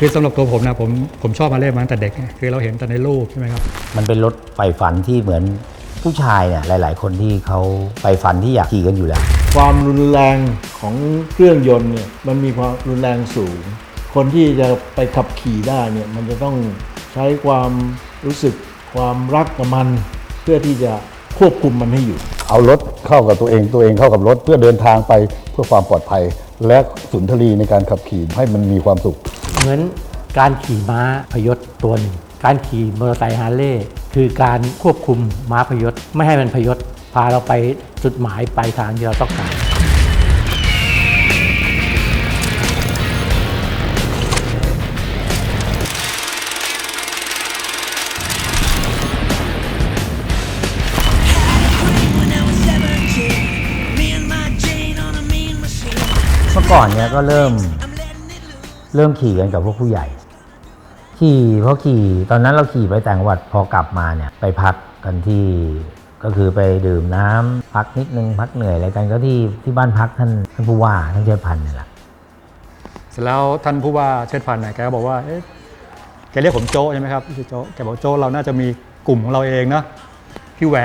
คือสำหรับตัวผมนะผมผมชอบมาเล่นมาตั้งแต่เด็กไงคือเราเห็นแต่ในรูปใช่ไหมครับ มันเป็นรถไฟฝันที่เหมือนผู้ชายเนี่ยหลาย ๆ คนที่เขาไฟฝันที่อยากขี่กันอยู่แล้ว ความรุนแรงของเครื่องยนต์เนี่ยมันมีความรุนแรงสูง คนที่จะไปขับขี่ได้เนี่ยมันจะต้องใช้ความรู้สึกความรักกับมัน เพื่อที่จะควบคุมมันให้อยู่ เอารถเข้ากับตัวเองตัวเองเข้ากับรถเพื่อเดินทางไปเพื่อความปลอดภัย และสุนทรีในการขับขี่ให้มันมีความสุข เหมือนการขี่ม้าพยศตัวหนึ่ง การขี่มอเตอร์ไซค์ฮาร์เลย์คือการควบคุมม้าพยศไม่ให้มันพยศพาเราไปจุดหมายปลายทางที่เราต้องการ เมื่อก่อนเนี่ยก็เริ่มเริ่มขี่กันกับพวกผู้ใหญ่ ขี่เพราะขี่ตอนนั้นเราขี่ไปต่างจังหวัดพอกลับมาเนี่ยไปพักกันที่ก็คือไปดื่มน้ำพักนิดนึงพักเหนื่อยอะไรกันก็ที่ที่บ้านพักท่านท่านผู้ว่าท่านเชิดพันธ์นี่แหละเสร็จแล้วท่านผู้ว่าเชิดพันธ์เนี่ยแกก็บอกว่าเอ๊ะแกเรียกผมโจใช่ไหมครับพี่โจแกบอกโจเราน่าจะมีกลุ่มของเราเองเนาะพี่แหว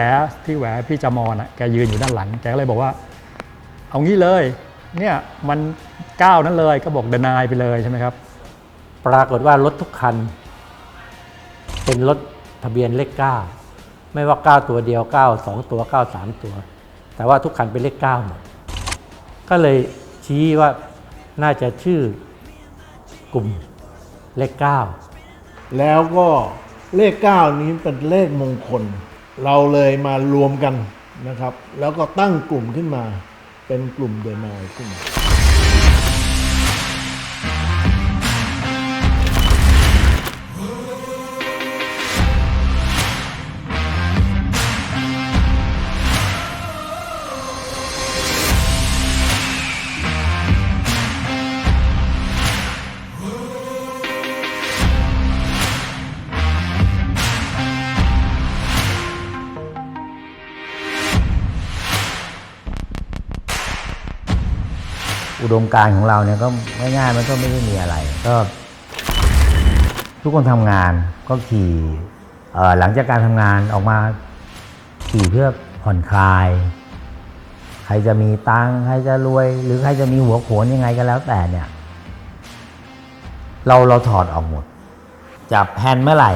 พี่แหวพี่จามอนอะแกยืนอยู่ด้านหลัง แกก็เลยบอกว่า เอางี้เลย เนี่ยมันก้าวนั้นเลยก็บอกเดนายไปเลยใช่ไหมครับ ปรากฏว่ารถทุกคัน เป็นรถทะเบียนเลข9ไม่ว่า9ตัวเดียว9 2ตัว9 3ตัว แต่ว่าทุกคันเป็นเลข9หมดก็เลยชี้ว่าน่าจะชื่อกลุ่มเลข9แล้วก็เลข9นี้เป็นเลขมงคล เราเลยมารวมกันนะครับ แล้วก็ตั้งกลุ่มขึ้นมา เป็นกลุ่มเดนายขึ้นมา อุดมการของเราเนี่ยก็ง่ายๆมันก็ไม่ได้มีอะไร ก็ทุกคนทำงานก็ขี่หลังจากการทำงานออกมาขี่เพื่อผ่อนคลาย ใครจะมีตังค์ใครจะรวย หรือใครจะมีหัวโขนยังไงก็แล้วแต่เนี่ย เราเราถอดออกหมดจับแฮนด์เมื่อไหร่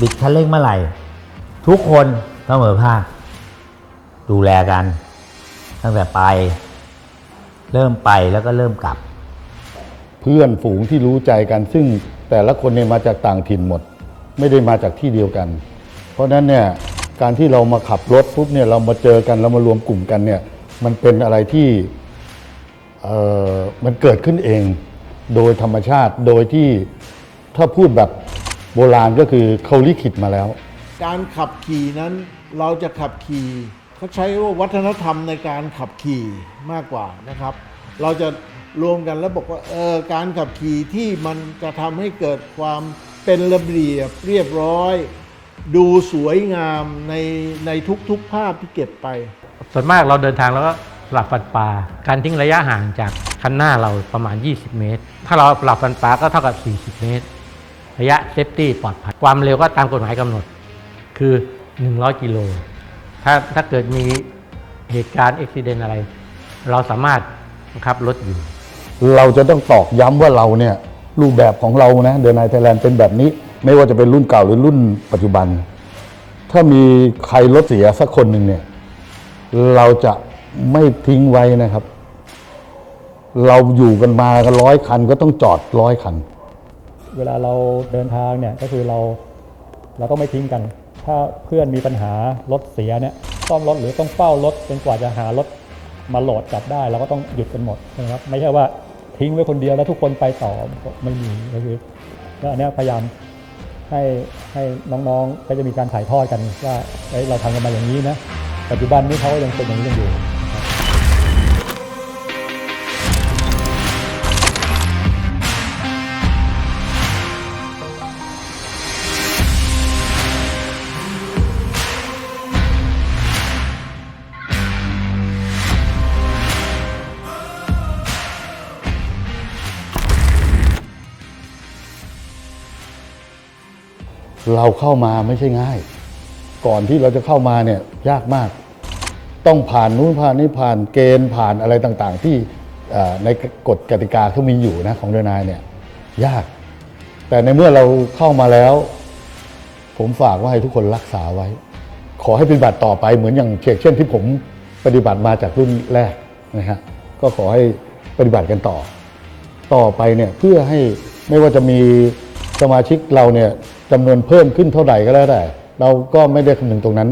บิดคันเร่งเมื่อไหร่ ทุกคนเสมอภาคดูแลกัน ตั้งแต่ไป เริ่มไปแล้วก็เริ่มกลับ เพื่อนฝูงที่รู้ใจกัน ซึ่งแต่ละคนเนี่ยมาจากต่างถิ่นหมด ไม่ได้มาจากที่เดียวกัน เพราะฉะนั้นเนี่ยการที่เรามาขับรถปุ๊บเนี่ยเรามาเจอกันเรามารวมกลุ่มกันเนี่ยมันเป็นอะไรที่เอ่อมันเกิดขึ้นเอง โดยธรรมชาติโดยที่ถ้าพูดแบบโบราณก็คือเขาลิขิตมาแล้ว การขับขี่นั้นเราจะขับขี่ เขาใช้ว่าวัฒนธรรมในการขับขี่มากกว่านะครับ เราจะรวมกันแล้วบอกว่าเออการขับขี่ที่มันจะทำให้เกิดความเป็นระเบียบเรียบร้อย ดูสวยงามในในทุกๆภาพที่เก็บไป ส่วนมากเราเดินทางแล้วก็หลับฟันปลาการทิ้งระยะห่างจากคันหน้าเราประมาณ 20 เมตร ถ้าเราหลับฟันปลาก็เท่ากับ 40 เมตร ระยะเซฟตี้ปลอดภัยความเร็วก็ตามกฎหมายกำหนด คือ 100 กิโล ถ้าถ้าเกิดมีเหตุการณ์อุบิเหตุอะไร เราสามารถบังคับรถอยู่ เราจะต้องตอกย้ำว่าเราเนี่ยรูปแบบของเรานะเดินไนไทยแลนด์เป็นแบบนี้ ไม่ว่าจะเป็นรุ่นเก่าหรือรุ่นปัจจุบัน ถ้ามีใครรถเสียสักคนหนึ่งเนี่ย เราจะไม่ทิ้งไว้นะครับ เราอยู่กันมากันร้อยคันก็ต้องจอดร้อยคัน เวลาเราเดินทางเนี่ยก็คือเราเราต้องไม่ทิ้งกัน ถ้าเพื่อนมีปัญหารถเสียเนี่ยซ่อมรถหรือต้องเฝ้ารถจนกว่าจะหารถมาโหลดกลับได้เราก็ต้องหยุดกันหมดนะครับไม่ใช่ว่าทิ้งไว้คนเดียวแล้วทุกคนไปต่อไม่มีก็คือแล้วอันนี้พยายามให้ให้น้องๆก็จะมีการถ่ายทอดกันว่าเอ้เราทำกันมาอย่างนี้นะปัจจุบันนี้เขาก็ยังเป็นอย่างนี้กันอยู่ เราเข้ามาไม่ใช่ง่าย ก่อนที่เราจะเข้ามาเนี่ยยากมาก ต้องผ่านนู้นผ่านนี้ผ่านเกณฑ์ผ่านอะไรต่างๆ ที่ในกฎกติกาเขามีอยู่นะของเดนายเนี่ยยาก แต่ในเมื่อเราเข้ามาแล้ว ผมฝากว่าให้ทุกคนรักษาไว้ ขอให้ปฏิบัติต่อไปเหมือนอย่างเช่นที่ผมปฏิบัติมาจากรุ่นแรกนะฮะก็ขอให้ปฏิบัติกันต่อ ต่อไปเนี่ยเพื่อให้ไม่ว่าจะมีสมาชิกเราเนี่ยจำนวนเพิ่มขึ้นเท่าไหร่ก็แล้วแต่ เราก็ไม่ได้คำนึงตรงนั้น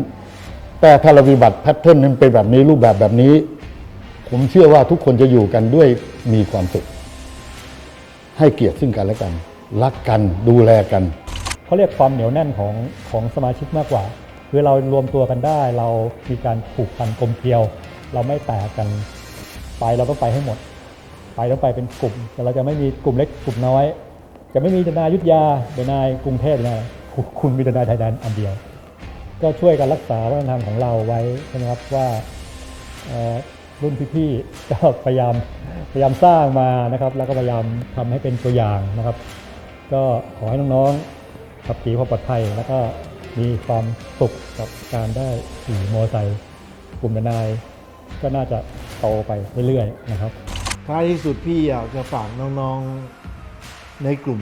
แต่ถ้าเราปฏิบัติแพทเทิร์นนั้นเป็นแบบนี้รูปแบบแบบนี้ ผมเชื่อว่าทุกคนจะอยู่กันด้วยมีความสุข ให้เกียรติซึ่งกันและกัน รักกันดูแลกันเขาเรียกความเหนียวแน่นของของสมาชิกมากกว่า คือเรารวมตัวกันได้ เรามีการผูกพันกลมเกลียว เราไม่แตกกันไปเราก็ไปให้หมด ไปต้องไปเป็นกลุ่ม แต่เราจะไม่มีกลุ่มเล็กกลุ่มน้อย จะไม่มีดนายยุทธยาเดนายกรุงเทพนะคุณมีดนายไทยแดนอันเดียว ก็ช่วยกันรักษาวัฒนธรรมของเราไว้ใช่ไหมครับว่ารุ่นพี่ๆก็พยายามพยายามสร้างมานะครับ แล้วก็พยายามทำให้เป็นตัวอย่างนะครับ ก็ขอให้น้องๆขับขี่ความปลอดภัย แล้วก็มีความสุขกับการได้ขี่มอเตอร์ไซค์กลุ่มนาย ก็น่าจะโตไปเรื่อยๆนะครับท้ายที่สุดพี่อยากจะฝากน้องๆ ในกลุ่ม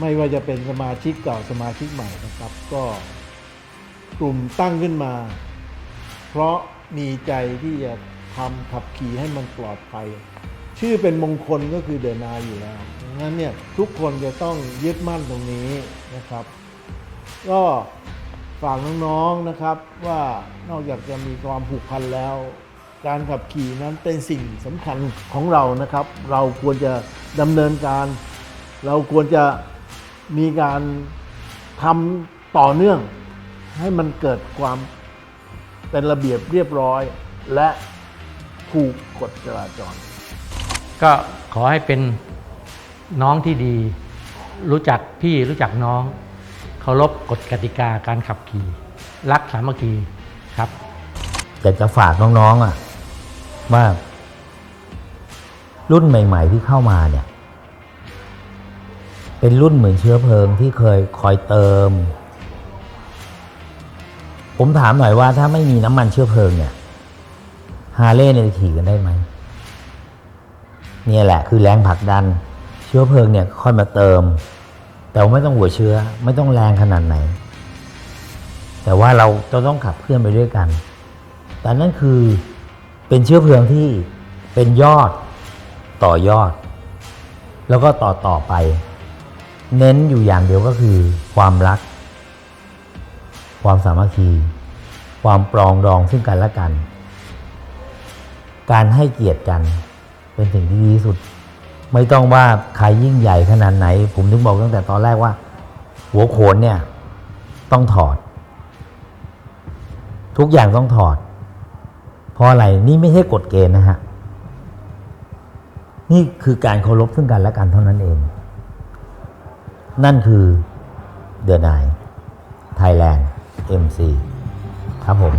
ไม่ว่าจะเป็นสมาชิกเก่าสมาชิกใหม่นะครับ ก็กลุ่มตั้งขึ้นมา เพราะมีใจที่จะทำขับขี่ให้มันปลอดภัย ชื่อเป็นมงคลก็คือเดินนาอยู่แล้วงั้นเนี่ยทุกคนจะต้องยึดมั่นตรงนี้นะครับ ก็ฝากน้องๆนะครับว่านอกจากจะมีความผูกพันแล้ว การขับขี่นั้นเป็นสิ่งสำคัญของเรานะครับ เราควรจะดำเนินการ เราควรจะมีการทำต่อเนื่อง ให้มันเกิดความเป็นระเบียบเรียบร้อย และถูกกฎจราจร ก็ขอให้เป็นน้องที่ดี รู้จักพี่รู้จักน้อง เคารพกฎกติกาการขับขี่ รักสามัคคีครับอยากจะฝากน้องๆอะว่ารุ่นใหม่ ๆ ที่เข้ามาเนี่ย เป็นรุ่นเหมือนเชื้อเพลิงที่เคยคอยเติม ผมถามหน่อยว่าถ้าไม่มีน้ำมันเชื้อเพลิงเนี่ยฮาร์เลย์เนี่ยจะขี่กันได้ไหมเนี่ยแหละคือแรงผลักดัน เชื้อเพลิงเนี่ยค่อยมาเติม แต่ไม่ต้องหัวเชื้อไม่ต้องแรงขนาดไหน แต่ว่าเราจะต้องขับเคลื่อนไปด้วยกันแต่นั่นคือเป็นเชื้อเพลิงที่เป็นยอดต่อยอด แล้วก็ต่อต่อไป เน้นอยู่อย่างเดียวก็คือ ความรัก ความสามัคคี ความปรองดองซึ่งกันและกัน การให้เกียรติกันเป็นสิ่งที่ดีที่สุด ไม่ต้องว่าใครยิ่งใหญ่ขนาดไหน ผมถึงบอกตั้งแต่ตอนแรกว่า หัวโขนเนี่ย ต้องถอด ทุกอย่างต้องถอด เพราะอะไรนี่ไม่ใช่กฎเกณฑ์นะฮะ นี่คือการเคารพซึ่งกันและกันเท่านั้นเอง นั่นคือเดือน i ไทยแลนด์ MC ครับผม